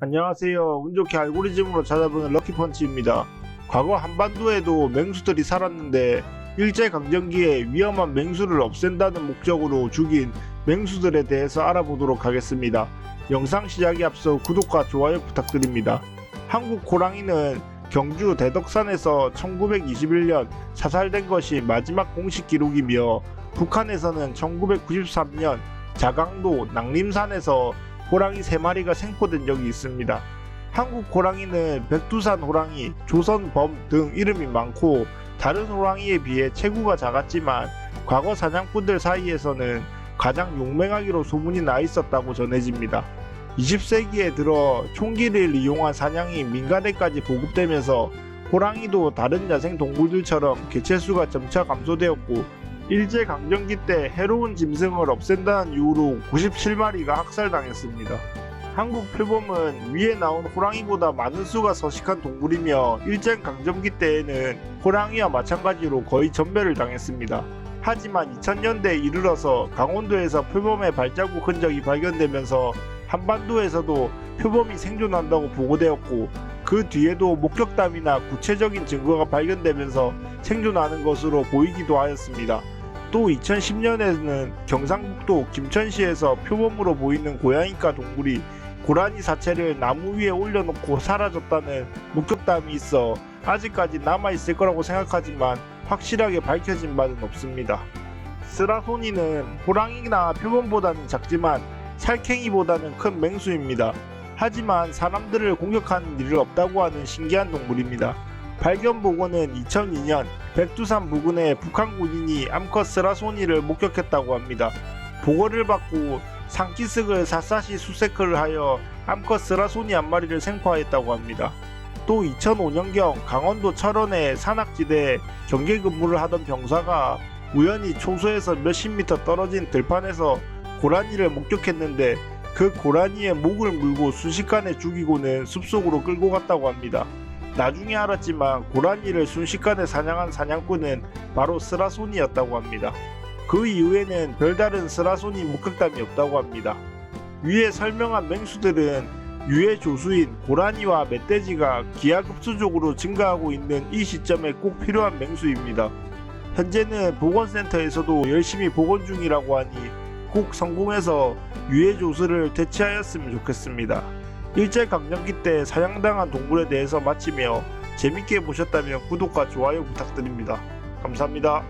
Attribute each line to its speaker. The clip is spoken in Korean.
Speaker 1: 안녕하세요. 운 좋게 알고리즘으로 찾아보는 럭키펀치입니다. 과거 한반도에도 맹수들이 살았는데 일제강점기에 위험한 맹수를 없앤다는 목적으로 죽인 맹수들에 대해서 알아보도록 하겠습니다. 영상 시작에 앞서 구독과 좋아요 부탁드립니다. 한국 호랑이는 경주 대덕산에서 1921년 사살된 것이 마지막 공식 기록이며 북한에서는 1993년 자강도 낭림산에서 호랑이 3마리가 생포된 적이 있습니다. 한국 호랑이는 백두산 호랑이, 조선범 등 이름이 많고 다른 호랑이에 비해 체구가 작았지만 과거 사냥꾼들 사이에서는 가장 용맹하기로 소문이 나 있었다고 전해집니다. 20세기에 들어 총기를 이용한 사냥이 민간에까지 보급되면서 호랑이도 다른 야생 동물들처럼 개체수가 점차 감소되었고 일제강점기 때 해로운 짐승을 없앤다는 이유로 97마리가 학살당했습니다. 한국 표범은 위에 나온 호랑이보다 많은 수가 서식한 동물이며 일제강점기 때에는 호랑이와 마찬가지로 거의 전멸을 당했습니다. 하지만 2000년대에 이르러서 강원도에서 표범의 발자국 흔적이 발견되면서 한반도에서도 표범이 생존한다고 보고되었고 그 뒤에도 목격담이나 구체적인 증거가 발견되면서 생존하는 것으로 보이기도 하였습니다. 또 2010년에는 경상북도 김천시에서 표범으로 보이는 고양이과 동물이 고라니 사체를 나무 위에 올려놓고 사라졌다는 목격담이 있어 아직까지 남아있을 거라고 생각하지만 확실하게 밝혀진 바는 없습니다. 스라소니는 호랑이나 표범보다는 작지만 살쾡이보다는 큰 맹수입니다. 하지만 사람들을 공격하는 일은 없다고 하는 신기한 동물입니다. 발견 보고는 2002년 백두산 부근에 북한 군인이 암컷 스라소니를 목격했다고 합니다. 보고를 받고 상기슭을 샅샅이 수색을 하여 암컷 스라소니 한 마리를 생포하였다고 합니다. 또 2005년경 강원도 철원의 산악지대에 경계 근무를 하던 병사가 우연히 초소에서 몇십 미터 떨어진 들판에서 고라니를 목격했는데 그 고라니의 목을 물고 순식간에 죽이고는 숲속으로 끌고 갔다고 합니다. 나중에 알았지만 고라니를 순식간에 사냥한 사냥꾼은 바로 스라손이었다고 합니다. 그 이후에는 별다른 스라손이 목격담이 없다고 합니다. 위에 설명한 맹수들은 유해 조수인 고라니와 멧돼지가 기하급수적으로 증가하고 있는 이 시점에 꼭 필요한 맹수입니다. 현재는 보건센터에서도 열심히 복원 중이라고 하니 꼭 성공해서 유해 조수를 대체하였으면 좋겠습니다. 일제강점기 때 사냥당한 동물에 대해서 마치며 재밌게 보셨다면 구독과 좋아요 부탁드립니다. 감사합니다.